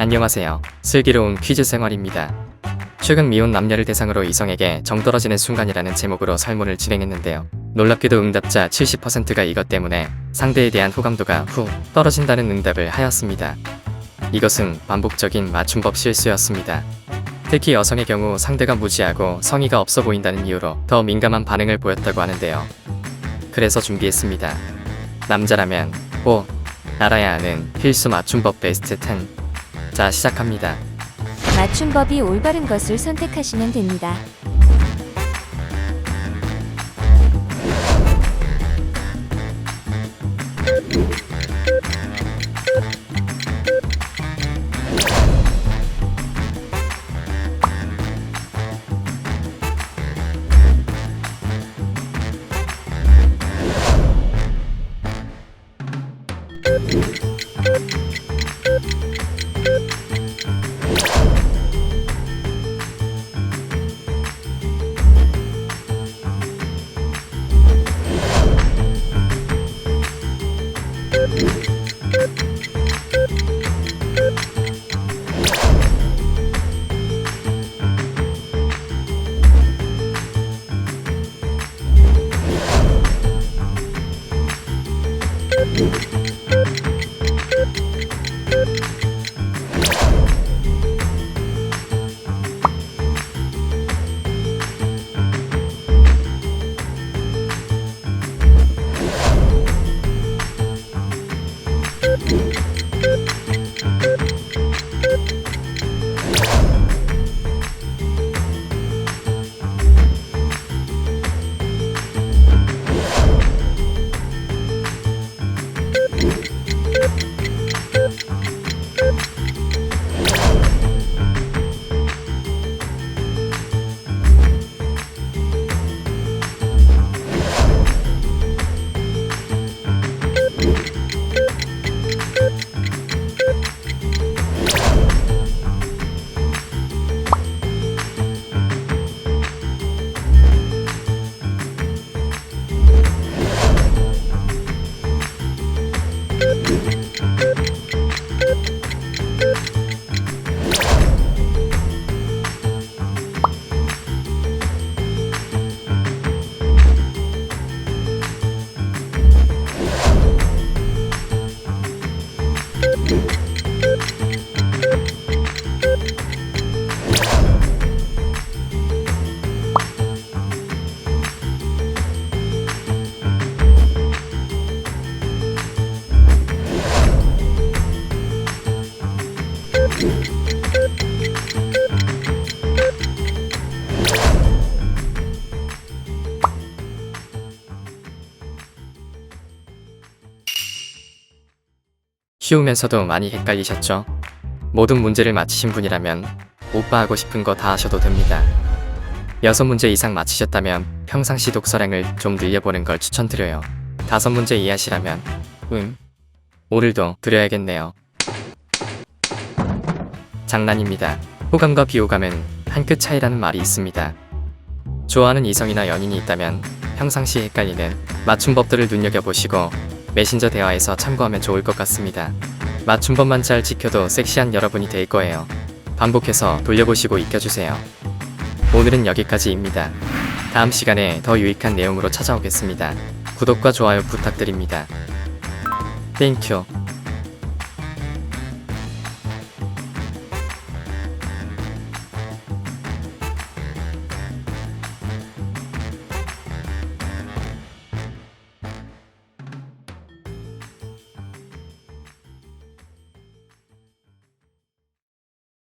안녕하세요. 슬기로운 퀴즈 생활입니다. 최근 미혼 남녀를 대상으로 이성에게 정 떨어지는 순간이라는 제목으로 설문을 진행했는데요. 놀랍게도 응답자 70%가 이것 때문에 상대에 대한 호감도가 후 떨어진다는 응답을 하였습니다. 이것은 반복적인 맞춤법 실수였습니다. 특히 여성의 경우 상대가 무지하고 성의가 없어 보인다는 이유로 더 민감한 반응을 보였다고 하는데요. 그래서 준비했습니다. 남자라면 꼭 알아야 하는 필수 맞춤법 베스트 10. 자, 시작합니다. 맞춤법이 올바른 것을 선택하시면 됩니다. 쉬우면서도 많이 헷갈리셨죠? 모든 문제를 맞히신 분이라면 오빠 하고 싶은 거 다 하셔도 됩니다. 여섯 문제 이상 맞히셨다면 평상시 독서량을 좀 늘려보는 걸 추천드려요. 다섯 문제 이하시라면 음 오늘도 드려야겠네요. 장난입니다. 호감과 비호감은 한 끗 차이라는 말이 있습니다. 좋아하는 이성이나 연인이 있다면 평상시 헷갈리는 맞춤법들을 눈여겨보시고 메신저 대화에서 참고하면 좋을 것 같습니다. 맞춤법만 잘 지켜도 섹시한 여러분이 될 거예요. 반복해서 돌려보시고 익혀주세요. 오늘은 여기까지입니다. 다음 시간에 더 유익한 내용으로 찾아오겠습니다. 구독과 좋아요 부탁드립니다. 땡큐.